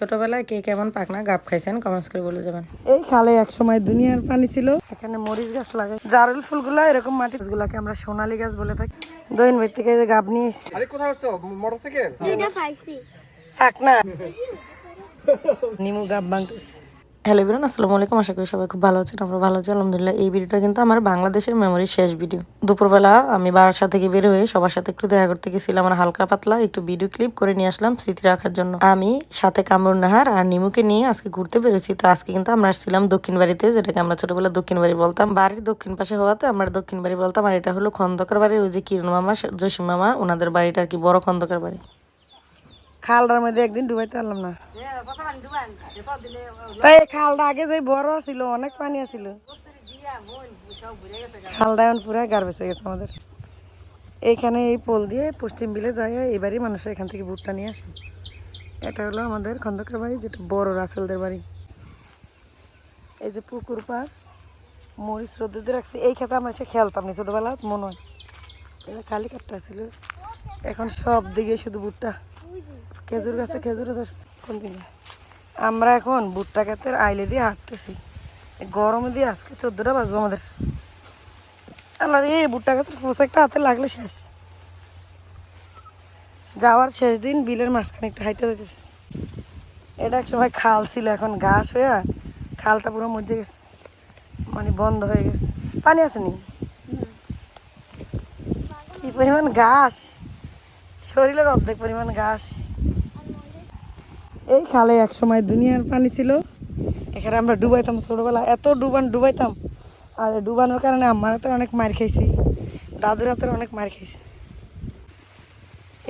ছোটবেলায় কে কেমন পাকনা গাপ খাইছেন কমেন্টস করে বলে যাবেন। এই খালে এক সময় দুনিয়ার পানি ছিল এখানে মরিচ গাছ লাগে। জারুল ফুলগুলা এরকম মাটি গুলাকে আমরা সোনালি গাছ বলে থাকি। দৈন ভাই থেকে যে গাব নিয়ে এসছি। আরে কোথায় আসছো? মোটরসাইকেল? দুইটা পাইছি। থাক নিমু গাব বাংতেছি হ্যালো বিরান আসসালামু আলাইকুম। আশা করি সবাই খুব ভালো আছেন, আমরা ভালো আছি, আলহামদুলিল্লাহ। এই ভিডিওটা কিন্তু আমার বাংলাদেশের মেমোরির শেষ ভিডিও দুপুরবেলা আমি বারাসা থেকে বের হয়ে সবার সাথে একটু দেখা করতে গেছিলাম আমার হালকা পাতলা একটু ভিডিও ক্লিপ করে নিয়ে আসলাম স্মৃতি রাখার জন্য। আমি সাথে কামরুন নাহার আর নিমুকে নিয়ে আজকে ঘুরতে বেরোছি তো আজকে কিন্তু আমরা আসছিলাম দক্ষিণ বাড়িতে, যেটাকে আমরা ছোটবেলা দক্ষিণ বাড়ি বলতাম। বাড়ির দক্ষিণ পাশে হওয়াতে আমরা দক্ষিণ বাড়ি বলতাম আর এটা হলো খন্দকার বাড়ি ওই যে কিরণ মামা, জসিম মামা, ওনাদের বাড়িটা আর কি বড় খন্দকার বাড়ি। খালটার মধ্যে একদিন ডুবাইতে পারলাম না। তাই খালটা আগে যে বড় ছিল অনেক পানি আছিল। খালটা এখন পুরো গার বেঁচে গেছে আমাদের। এইখানে এই পোল দিয়ে পশ্চিম বিলে যায়, এবারই মানুষ এখান থেকে ভুট্টা নিয়ে আসে। এটা হলো আমাদের খন্দকার বাড়ি, যেটা বড় রাসেলদের বাড়ি। এই যে পুকুর পার মরিচ রোদে রাখছে। এই খেতে আমরা সে খেলতাম না ছোটোবেলা মনে হয়। খালি কাটটা ছিল। এখন সব দিকে শুধু ভুট্টা। খেজুর গাছে খেজুরও ধরছে। কোন দিকে আমরা এখন ভুট্টা ক্ষেতের আইলে দিয়ে হাঁটতেছি। গরমে দিয়ে আজকে চোদ্দটা বাজবো আমাদের। আল্লাহ এই ভুট্টা ক্ষেতের পোশাকটা হাতে লাগলে শেষ। যাওয়ার শেষ দিন বিলের মাঝখানে একটু হাইটে যেতেছি এটা এক সময় খাল ছিল এখন, ঘাস হয়ে খালটা পুরো মজে গেছে। মানে বন্ধ হয়ে গেছে। পানি আসেনি কি পরিমাণ ঘাস? শরীরের অর্ধেক পরিমাণ ঘাস। এই খালে এক সময় দুনিয়ার পানি ছিল। এখানে আমরা ডুবাইতাম ছোটবেলা এত ডুবান ডুবাইতাম। আর ডুবানোর কারণে আমার হাতের অনেক মার খাইছি। দাদুর হাতের অনেক মার খাইছি।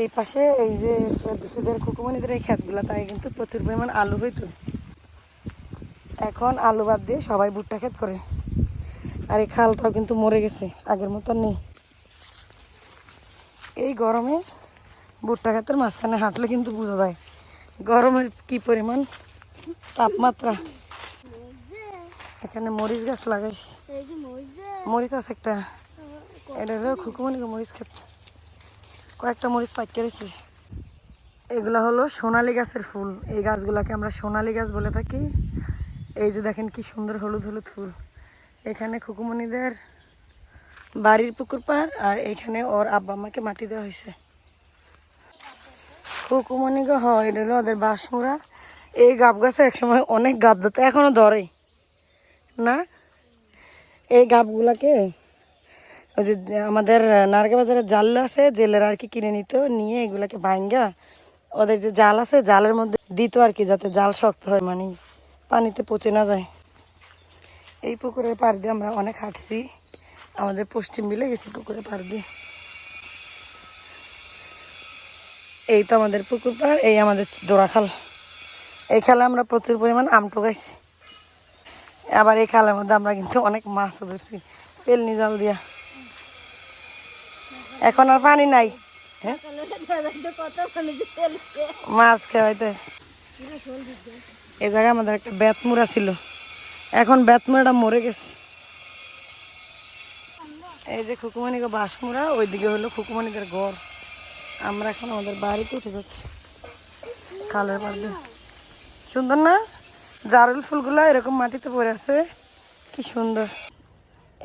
এই পাশে এই যে ফেরদুসিদের কুকুমনিদের এই ক্ষেতগুলো, তাই কিন্তু প্রচুর পরিমাণ আলু হইতো। এখন আলু বাদ দিয়ে সবাই ভুট্টা ক্ষেত করে। আর এই খালটাও কিন্তু মরে গেছে। আগের মতন নেই। এই গরমে ভুট্টা ক্ষেতের মাঝখানে হাঁটলে কিন্তু বোঝা যায়। গরমের কি পরিমাণ? তাপমাত্রা। এখানে মরিচ গাছ মইজে মরিচ। আছে একটা। এটা হলো খুকুমনি মরিচ ক্ষেত। কয়েকটা মরিচ পাক করেছি এগুলো হলো সোনালী গাছের ফুল। এই গাছগুলোকে আমরা সোনালী গাছ বলে থাকি। এই যে দেখেন কি সুন্দর হলুদ হলুদ ফুল। এখানে খুকুমনিদের বাড়ির পুকুর পার আর এখানে ওর আব্বা আমাকে মাটি দেওয়া হয়েছে। খুকুমনি গো হয়, এটা হলো ওদের বাঁশমুড়া এই গাব গাছে একসময় অনেক গাব ধরতো, এখনও ধরে। না? এই গাবগুলাকে ওই যে আমাদের নারকে বাজারে জাল আছে, জেলের আর কি কিনে নিত, নিয়ে এগুলাকে ভাঙ্গা ওদের যে জাল আছে, জালের মধ্যে দিত আর কি, যাতে জাল শক্ত হয় মানে পানিতে পচে না যায়। এই পুকুরের পার দিয়ে আমরা অনেক হাঁটছি। আমাদের পশ্চিম বিলে গেছি পুকুরের পার দিয়ে। এই তো আমাদের পুকুর পার এই আমাদের দোড়াখাল এই খালে আমরা প্রচুর পরিমাণ আম টোকাইছি। আবার এই খালের মধ্যে আমরা কিন্তু অনেক মাছও ধরছি, পেলনি জাল দিয়া। এখন আর পানি নাই। হ্যাঁ? মাছ খাওয়াইতে। এই জায়গায় আমাদের একটা বেতমুড়া ছিল। এখন বেতমুড়াটা মরে গেছে। এই যে খুকুমণিকে বাঁশমুড়া, ওইদিকে হলো খুকুমণিদের ঘর। আমরা এখন আমাদের বাড়িতে উঠে যাচ্ছি। খালের দিয়ে সুন্দর না? জারুল ফুলগুলো এরকম মাটিতে পড়ে আছে। কি সুন্দর।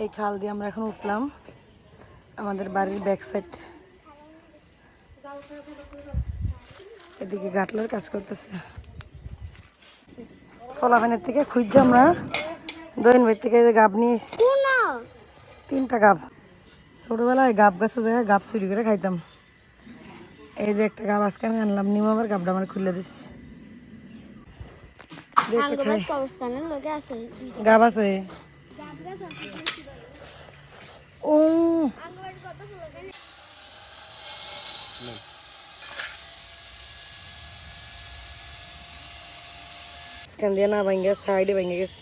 এই খাল দিয়ে আমরা এখন উঠলাম আমাদের বাড়ির ব্যাক সাইড এদিকে গাটলার কাজ করতেছে। ফলাফানের থেকে খুঁজছি আমরা। দৈন ভাই থেকে গাব নিয়ে এসেছি। না তিনটা গাব। ছোটবেলায় গাব গাছে জায়গায় গাব চুরি করে খাইতাম। এই যে একটা গাব আজকে আমি আনলাম নিম আবার গাবটা আমার খুলে দিস দেখতে খাই। আঙ্গবাদ কবরস্থানের লোকে আছে। গাব আছে। ও কান দিয়ে না ভাঙ্গে সাইডে ভেঙে গেছে।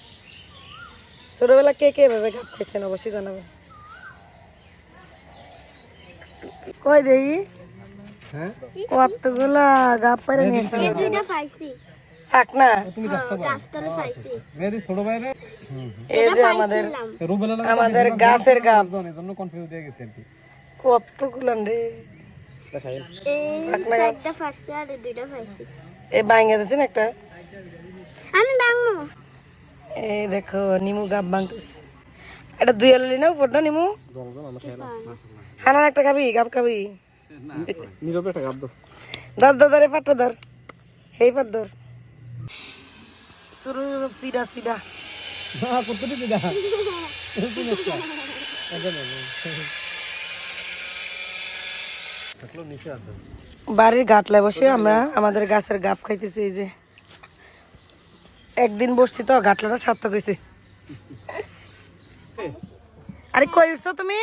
ছোটবেলা কে কে ভাবে গাব খাইছেন অবশ্যই জানাবেন কই দেই? হ্যাঁ কতগুলা গাব পারে নিয়ে আসছে দুইটা পাইছি থাক না। গাছতলে পাইছি মেয়েদি ছোট ভাই রে এই যে আমাদের রুবেলা আমাদের গাছের গাব। এই জন্য কনফিউজ হয়ে গেছে আর কি। রে? দেখাই। এই চারটা পাইছি আর এই দুইটা পাইছি এই ভাঙ্গে দিয়েছেন একটা? এই দেখো নিমু গাব ভাঙতেছে। এটা দুই আলু না নিমু? একটা খাবি গাপ খাবি। নীরবে একটা গাব ধর। ধর ধরে পাটটা ধর। হেই পাট ধর। শুরু সিডা সিডা হ্যাঁ কতটি দিদা বাড়ির গাটলায় বসে আমরা আমাদের গাছের গাপ খাইতেছি এই যে। একদিন বসছি তো গাটলাটা সার্থক হয়েছে আরে কই উঠছো তুমি?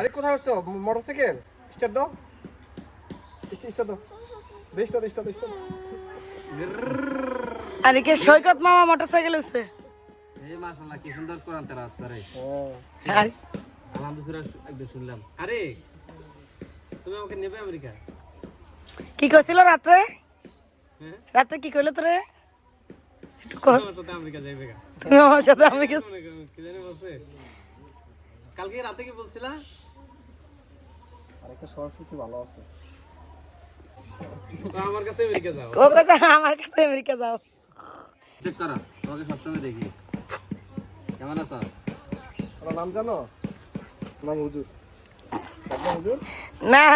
আরে কোথায় আসছো মোটরসাইকেল? স্টার্ট দাও স্টার্ট দাও দে স্টার্ট স্টার্ট স্টার্ট আরে কে সৈকত মামা মোটর সাইকেল উঠছে। এই মাশাআল্লাহ কি সুন্দর কোরআন তেরা তারে আরে। আলহামদুলিল্লাহ একদম শুনলাম। আরে তুমি আমাকে নেবে আমেরিকা? কি করছিল রাত্রে? হ্যাঁ? রাত্রে কি করল তোরে? একটু কর। আমেরিকা যাইবে তুমি আমার সাথে করো, কালকে রাতে কি বলছিলা? আরেকটা সরস্বতী ভালো আছে। আমার কাছে আমেরিকা যাও। ও কথা আমার কাছে আমেরিকা যাও। চেক করা তোমাকে সবসময় দেখি। কেমন আছো? ওনার নাম জানো? নাম হুজুর? না।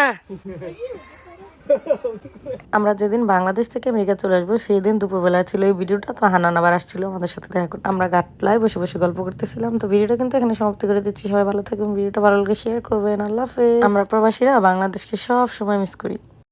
আমরা যেদিন বাংলাদেশ থেকে আমেরিকা চলে আসব, সেই দিন দুপুরবেলা ছিল এই ভিডিওটা, তো হানান আবার আসছিল আমাদের সাথে দেখা করতে। আমরা গাটলায় বসে বসে গল্প করতেছিলাম। তো ভিডিওটা কিন্তু এখানে সমাপ্তি করে দিচ্ছি। সবাই ভালো থাকবেন ভিডিওটা ভালো লাগে শেয়ার করবেন। আল্লাহ হাফেজ। আমরা প্রবাসীরা বাংলাদেশকে সব সময় মিস করি।